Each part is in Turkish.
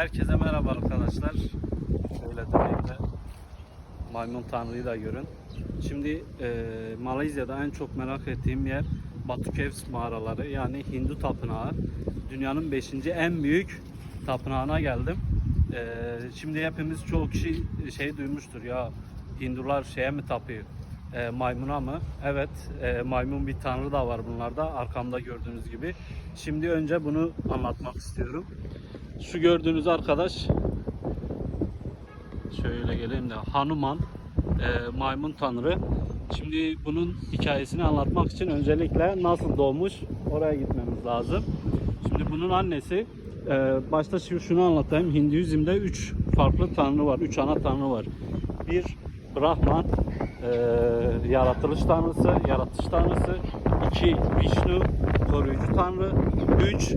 Herkese merhaba arkadaşlar. Şöyle döneyim de maymun tanrıyı da görün. Şimdi e, Malezya'da en çok merak ettiğim yer Batu Caves mağaraları yani Hindu tapınağı. Dünyanın 5. en büyük tapınağına geldim. E, şimdi hepimiz çoğu kişi şey duymuştur ya Hindular şeye mi tapıyor? E, maymuna mı? Evet, e, maymun bir tanrı da var bunlarda arkamda gördüğünüz gibi. Şimdi önce bunu anlatmak istiyorum. Şu gördüğünüz arkadaş şöyle geleyim de Hanuman e, maymun tanrı. Şimdi bunun hikayesini anlatmak için öncelikle nasıl doğmuş oraya gitmemiz lazım. Şimdi bunun annesi e, başta şu şunu anlatayım. Hinduizm'de 3 farklı tanrı var. 3 ana tanrı var. Bir Brahman e, yaratılış tanrısı, yaratış tanrısı. 2 Vishnu koruyucu tanrı. 3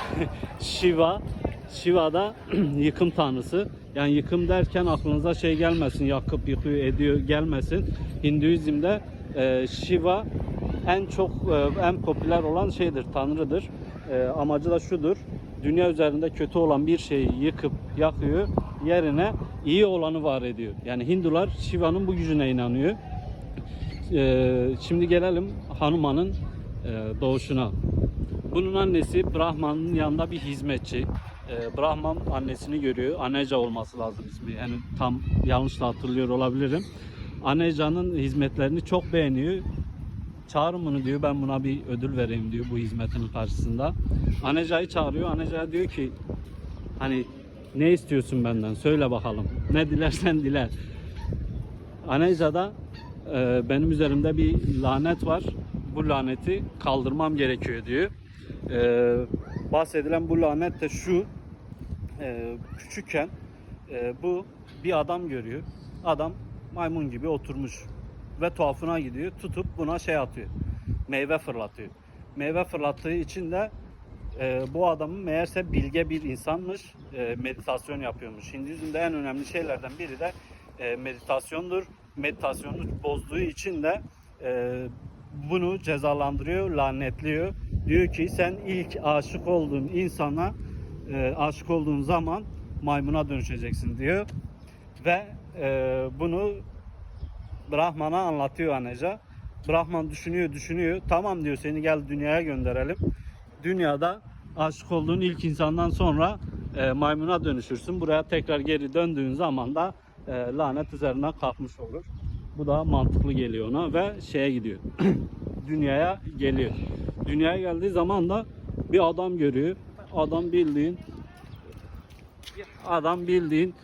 Shiva Shiva da yıkım tanrısı. Yani yıkım derken aklınıza şey gelmesin, yakıp yıkıyor, ediyor gelmesin. Hinduizm'de e, Shiva en çok e, en popüler olan şeydir, tanrıdır. E, amacı da şudur. Dünya üzerinde kötü olan bir şeyi yıkıp yakıyor, yerine iyi olanı var ediyor. Yani Hindular Shiva'nın bu gücüne inanıyor. E, şimdi gelelim Hanuman'ın e, doğuşuna. Bunun annesi Brahman'ın yanında bir hizmetçi. Ee, Brahman annesini görüyor. Aneja olması lazım ismi. Yani tam yanlış da hatırlıyor olabilirim. Aneja'nın hizmetlerini çok beğeniyor. Çağırın bunu diyor. Ben buna bir ödül vereyim diyor bu hizmetin karşısında. Aneja'yı çağırıyor. Aneja diyor ki hani ne istiyorsun benden? Söyle bakalım. Ne dilersen dile. Aneja'da e, benim üzerimde bir lanet var. Bu laneti kaldırmam gerekiyor diyor. E, bahsedilen bu lanet de şu. E, küçükken e, bu bir adam görüyor. Adam maymun gibi oturmuş ve tuhafına gidiyor. Tutup buna şey atıyor. Meyve fırlatıyor. Meyve fırlattığı için de e, bu adamın meğerse bilge bir insanmış. E, meditasyon yapıyormuş. Hinduizm'de en önemli şeylerden biri de e, meditasyondur. Meditasyonu bozduğu için de e, bunu cezalandırıyor, lanetliyor. Diyor ki sen ilk aşık olduğun insana e, aşık olduğun zaman maymuna dönüşeceksin diyor. Ve e, bunu Brahman'a anlatıyor Aneja. Brahman düşünüyor, düşünüyor. Tamam diyor seni gel dünyaya gönderelim. Dünyada aşık olduğun ilk insandan sonra e, maymuna dönüşürsün. Buraya tekrar geri döndüğün zaman da e, lanet üzerinden kalkmış olur. Bu da mantıklı geliyor ona ve şeye gidiyor. dünyaya geliyor. Dünyaya geldiği zaman da bir adam görüyor. Adam bildiğin adam bildiğin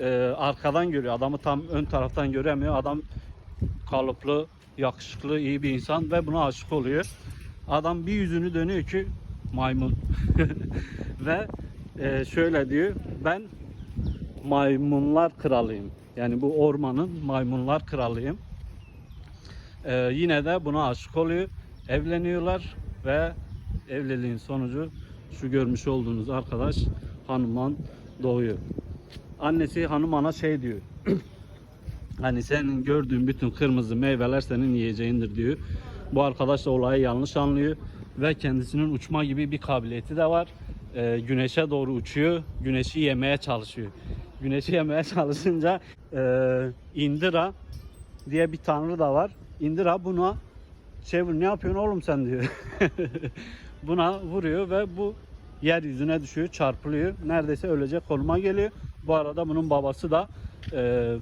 e, arkadan görüyor. Adamı tam ön taraftan göremiyor. Adam kalıplı, yakışıklı, iyi bir insan ve buna aşık oluyor. Adam bir yüzünü dönüyor ki maymun. ve e, şöyle diyor. Ben maymunlar kralıyım. Yani bu ormanın maymunlar kralıyım. Ee, yine de buna aşık oluyor. Evleniyorlar ve evliliğin sonucu şu görmüş olduğunuz arkadaş Hanuman doğuyor. Annesi Hanuman'a şey diyor. hani senin gördüğün bütün kırmızı meyveler senin yiyeceğindir diyor. Bu arkadaş da olayı yanlış anlıyor ve kendisinin uçma gibi bir kabiliyeti de var. Ee, güneşe doğru uçuyor. Güneşi yemeye çalışıyor. Güneşi yemeye çalışınca e, Indira diye bir tanrı da var. Indira buna şey ne yapıyorsun oğlum sen diyor. buna vuruyor ve bu yeryüzüne düşüyor, çarpılıyor. Neredeyse ölecek konuma geliyor. Bu arada bunun babası da e,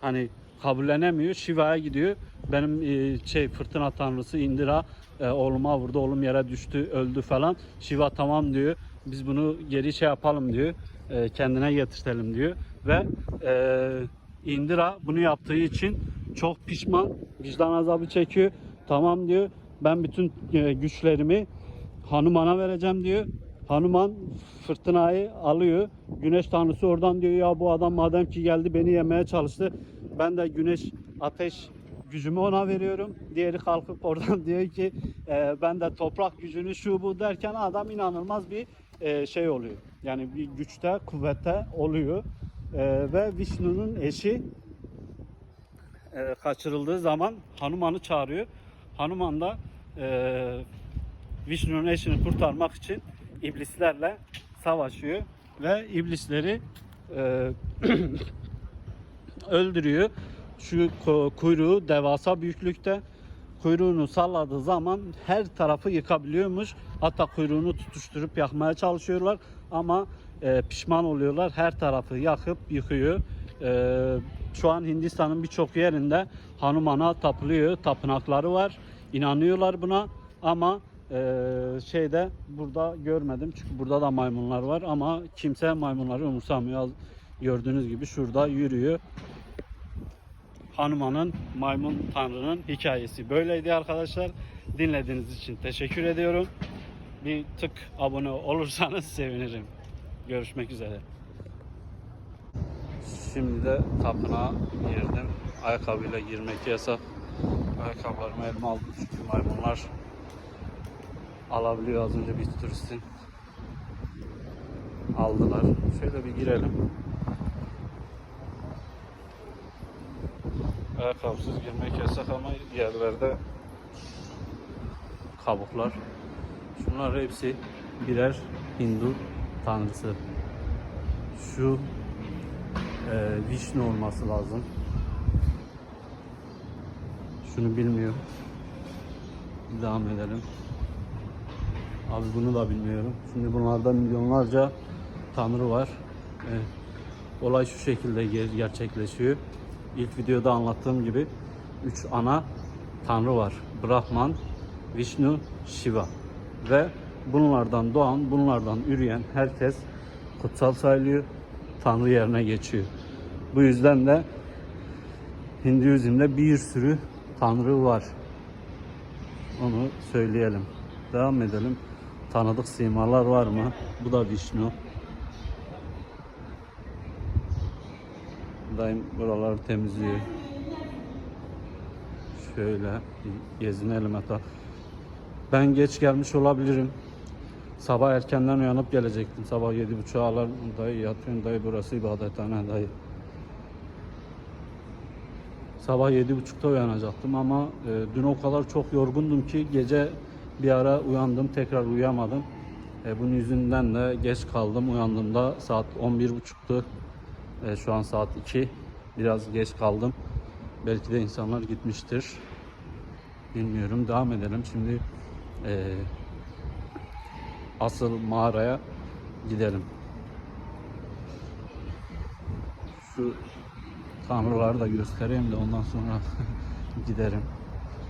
hani kabullenemiyor. Şiva'ya gidiyor. Benim e, şey fırtına tanrısı Indira e, oğluma vurdu. Oğlum yere düştü, öldü falan. Şiva tamam diyor. Biz bunu geri şey yapalım diyor. E, kendine getirtelim diyor. Ve e, Indira bunu yaptığı için çok pişman. Vicdan azabı çekiyor. Tamam diyor. Ben bütün e, güçlerimi Hanuman'a vereceğim diyor. Hanuman fırtınayı alıyor. Güneş tanrısı oradan diyor ya bu adam madem ki geldi beni yemeye çalıştı. Ben de güneş ateş gücümü ona veriyorum. Diğeri kalkıp oradan diyor ki e, ben de toprak gücünü şu bu derken adam inanılmaz bir e, şey oluyor. Yani bir güçte, kuvvete oluyor. E, ve Vishnu'nun eşi e, kaçırıldığı zaman Hanuman'ı çağırıyor. Hanuman da e, Vishnu'nun eşini kurtarmak için iblislerle savaşıyor ve iblisleri e, öldürüyor. Şu ku- kuyruğu devasa büyüklükte. Kuyruğunu salladığı zaman her tarafı yıkabiliyormuş. Hatta kuyruğunu tutuşturup yakmaya çalışıyorlar ama e, pişman oluyorlar. Her tarafı yakıp yıkıyor. E, şu an Hindistan'ın birçok yerinde Hanuman'a tapılıyor. Tapınakları var. İnanıyorlar buna ama e, şeyde burada görmedim. Çünkü burada da maymunlar var ama kimse maymunları umursamıyor. Gördüğünüz gibi şurada yürüyor. Hanuman'ın maymun tanrının hikayesi böyleydi arkadaşlar. Dinlediğiniz için teşekkür ediyorum. Bir tık abone olursanız sevinirim. Görüşmek üzere. Şimdi de tapınağa girdim. Ayakkabıyla girmek yasak. Ayakkabılarımı elime aldım çünkü maymunlar alabiliyor az önce bir turistin aldılar. Şöyle bir girelim. Ayakkabısız girmek yasak ama yerlerde kabuklar. Şunlar hepsi birer Hindu tanrısı. Şu e, Vishnu olması lazım. Şunu bilmiyorum. Devam edelim. Abi bunu da bilmiyorum. Şimdi bunlarda milyonlarca tanrı var. E, olay şu şekilde ger- gerçekleşiyor. İlk videoda anlattığım gibi üç ana tanrı var. Brahman, Vishnu, Shiva. Ve bunlardan doğan, bunlardan üreyen herkes kutsal sayılıyor. Tanrı yerine geçiyor. Bu yüzden de Hinduizm'de bir sürü tanrı var. Onu söyleyelim. Devam edelim. Tanıdık simalar var mı? Bu da Vishnu. Daim buraları temizliyor. Şöyle gezinelim hatta. Ben geç gelmiş olabilirim. Sabah erkenden uyanıp gelecektim. Sabah yedi buçuğa alarm dayı yatıyorum dayı burası ibadethane dayı. Sabah yedi buçukta uyanacaktım ama e, dün o kadar çok yorgundum ki gece bir ara uyandım tekrar uyuyamadım. E, bunun yüzünden de geç kaldım. Uyandığımda saat 11.30'tu. E, şu an saat 2. Biraz geç kaldım. Belki de insanlar gitmiştir. Bilmiyorum. Devam edelim. Şimdi e, asıl mağaraya gidelim. Şu tanrıları da göstereyim de ondan sonra giderim.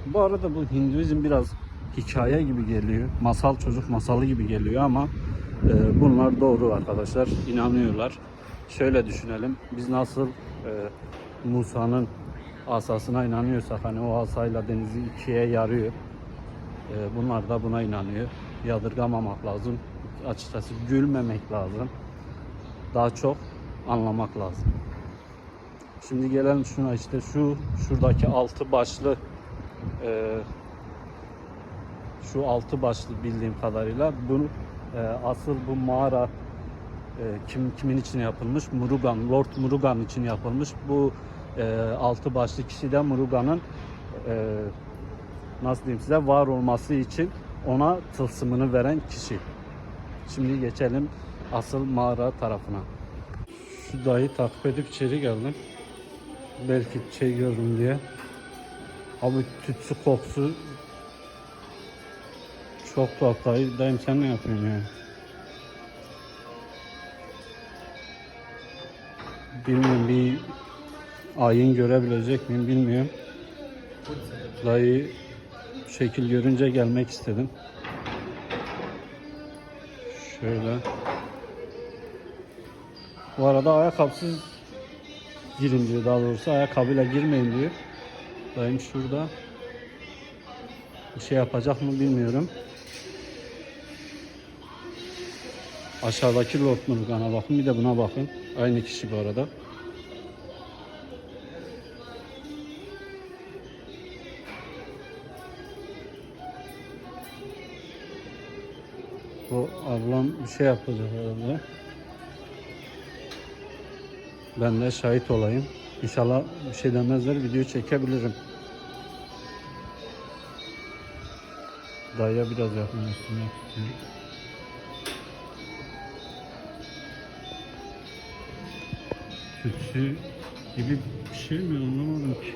Bu arada bu Hinduizm biraz hikaye gibi geliyor. Masal çocuk masalı gibi geliyor ama e, bunlar doğru arkadaşlar. inanıyorlar. Şöyle düşünelim. Biz nasıl e, Musa'nın asasına inanıyorsak hani o asayla denizi ikiye yarıyor. E, bunlar da buna inanıyor. Yadırgamamak lazım. Açıkçası gülmemek lazım. Daha çok anlamak lazım. Şimdi gelelim şuna işte şu şuradaki altı başlı e, şu altı başlı bildiğim kadarıyla bunu e, asıl bu mağara e, kim kimin için yapılmış? Murugan, Lord Murugan için yapılmış. Bu e, altı başlı kişi de Murugan'ın e, nasıl diyeyim size var olması için ona tılsımını veren kişi. Şimdi geçelim asıl mağara tarafına. Şu dayı takip edip içeri geldim. Belki şey görürüm diye. Abi tütsü kokusu çok tuhaf dayı. Dayım sen ne yapıyorsun yani? Bilmiyorum bir ayin görebilecek miyim bilmiyorum. Dayı şekil görünce gelmek istedim. Şöyle. Bu arada ayakkabısız girin diyor daha doğrusu ayakkabıyla girmeyin diyor. Dayım şurada. Bir şey yapacak mı bilmiyorum. Aşağıdaki Lord Murgan'a bakın bir de buna bakın. Aynı kişi bu arada. Bu ablam bir şey yapacak herhalde. Ben de şahit olayım. İnşallah bir şey demezler video çekebilirim. Daya biraz yakınlaştırmak istiyorum. Tütsü gibi bir şey mi anlamadım ki.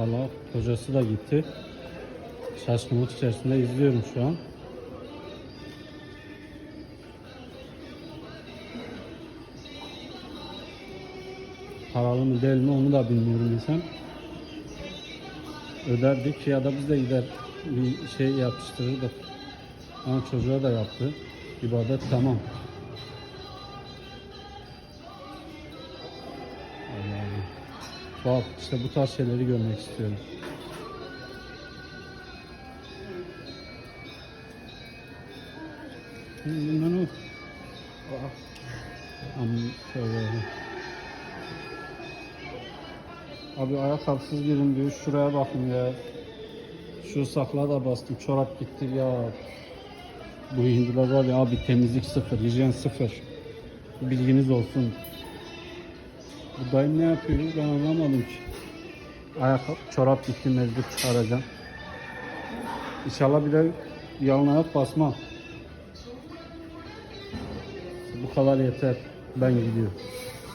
Valla kocası da gitti. Şaşkınlık içerisinde izliyorum şu an. Paralı mı değil mi onu da bilmiyorum insan. Öderdik ya da biz de gider bir şey yapıştırırdık. Ama çocuğa da yaptı. İbadet tamam. Bak işte bu tarz şeyleri görmek istiyorum. Bundan o. Am şöyle. Abi ayakkabısız girin diyor. Şuraya bakın ya. Şu sakla da bastım. Çorap gitti ya. Bu hindiler var ya abi temizlik sıfır, hijyen sıfır. Bilginiz olsun. Bu dayım ne yapıyor ben anlamadım ki. Ayakkabı, çorap gitti mecbur çıkaracağım. İnşallah bir de yalın ayak basmam. Bu kadar yeter. Ben gidiyorum.